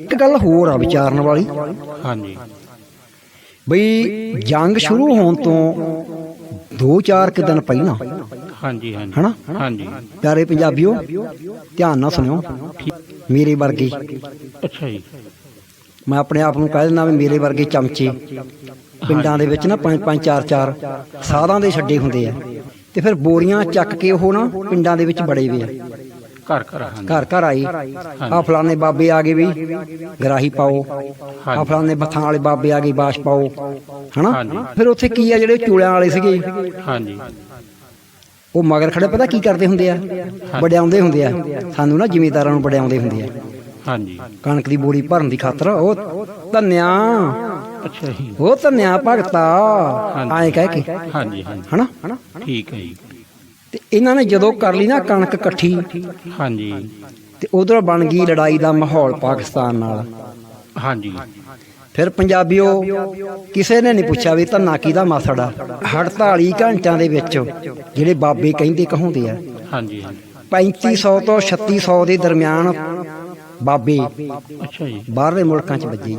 ਇੱਕ ਗੱਲ ਹੋਰ ਆ ਵਿਚਾਰਨ ਵਾਲੀ। ਹਾਂਜੀ। ਬਈ ਜੰਗ ਸ਼ੁਰੂ ਹੋਣ ਤੋਂ 2-4 ਕੁ ਦਿਨ ਪਹਿਲਾਂ ਹਾਂਜੀ ਹਾਂਜੀ। ਹਨਾ? ਹਾਂਜੀ। ਪਿਆਰੇ ਪੰਜਾਬੀਓ ਧਿਆਨ ਨਾਲ ਸੁਣਿਓ। ਮੇਰੇ ਵਰਗੇ। ਅੱਛਾ ਜੀ। ਮੈਂ ਆਪਣੇ ਆਪ ਨੂੰ ਕਹਿ ਦਿੰਦਾ ਵੀ ਮੇਰੇ ਵਰਗੇ ਚਮਚੇ ਪਿੰਡਾਂ ਦੇ ਵਿੱਚ ਨਾ ਪੰਜ ਪੰਜ ਚਾਰ ਚਾਰ ਸਾਧਾਂ ਦੇ ਛੱਡੇ ਹੁੰਦੇ ਆ। ਤੇ ਫਿਰ ਬੋਰੀਆਂ ਚੱਕ ਕੇ ਉਹ ਨਾ ਪਿੰਡਾਂ ਦੇ ਵਿੱਚ ਬੜੇ ਵੇ ਆ। ਘਰ ਘਰ ਘਰ ਘਰ ਆਈ। ਆ ਫਲਾਣੇ ਬਾਬੇ ਆ ਗਏ ਵੀ ਗਰਾਹੀ ਪਾਓ। ਆ ਫਲਾਣੇ ਬੱਥਾਂ ਵਾਲੇ ਬਾਬੇ ਆ ਗਏ ਬਾਸ਼ ਪਾਓ। ਹਨਾ। ਫਿਰ ਉੱਥੇ ਕੀ ਆ ਜਿਹੜੇ ਚੂੜਿਆਂ ਵਾਲੇ ਸੀਗੇ? ਹਾਂਜੀ। ਉਹ ਮਗਰ ਖੜੇ ਪਤਾ ਕੀ ਕਰਦੇ ਹੁੰਦੇ ਆ? ਵਡਿਆਉਂਦੇ ਹੁੰਦੇ ਆ। ਸਾਨੂੰ ਨਾ ਜ਼ਿਮੀਦਾਰਾਂ ਨੂੰ ਵਡਿਆਉਂਦੇ ਹੁੰਦੇ ਆ। ਹਾਂਜੀ। ਕਣਕ ਦੀ ਬੋਰੀ ਭਰਨ ਦੀ ਖਾਤਰ। ਉਹ ਧੰਨਿਆ। ਅੱਛਾ ਜੀ। ਉਹ ਧੰਨਿਆ ਭਗਤਾ। ਐਂ ਕਹਿ ਕੇ। ਹਾਂਜੀ ਹਾਂਜੀ। ਹਨਾ? ਠੀਕ ਹੈ ਜੀ। ਤੇ ਇਹਨਾਂ ਨੇ ਜਦੋਂ ਕਰ ਲਈ ਨਾ ਕਣਕ ਇਕੱਠੀ ਹਾਂਜੀ। ਤੇ ਉਧਰ ਬਣ ਗਈ ਲੜਾਈ ਦਾ ਮਾਹੌਲ ਪਾਕਿਸਤਾਨ ਨਾਲ। ਹਾਂਜੀ। ਫਿਰ ਪੰਜਾਬੀਓ ਕਿਸੇ ਨੇ ਨਹੀਂ ਪੁੱਛਿਆ ਵੀ ਧੰਨਾ ਕਿਹਦਾ ਮਾਸੜਾ 48 ਘੰਟਿਆਂ ਦੇ ਵਿੱਚ ਜਿਹੜੇ ਬਾਬੇ ਕਹਿੰਦੇ ਕਹਾਉਂਦੇ ਆ। ਹਾਂਜੀ ਹਾਂਜੀ। 3500 ਤੋਂ 3600 ਦੇ ਦਰਮਿਆਨ ਬਾਬੇ ਅੱਛਾ ਜੀ। ਬਾਹਰਲੇ ਮੁਲਕਾਂ 'ਚ ਵੱਜੇ। ਜੀ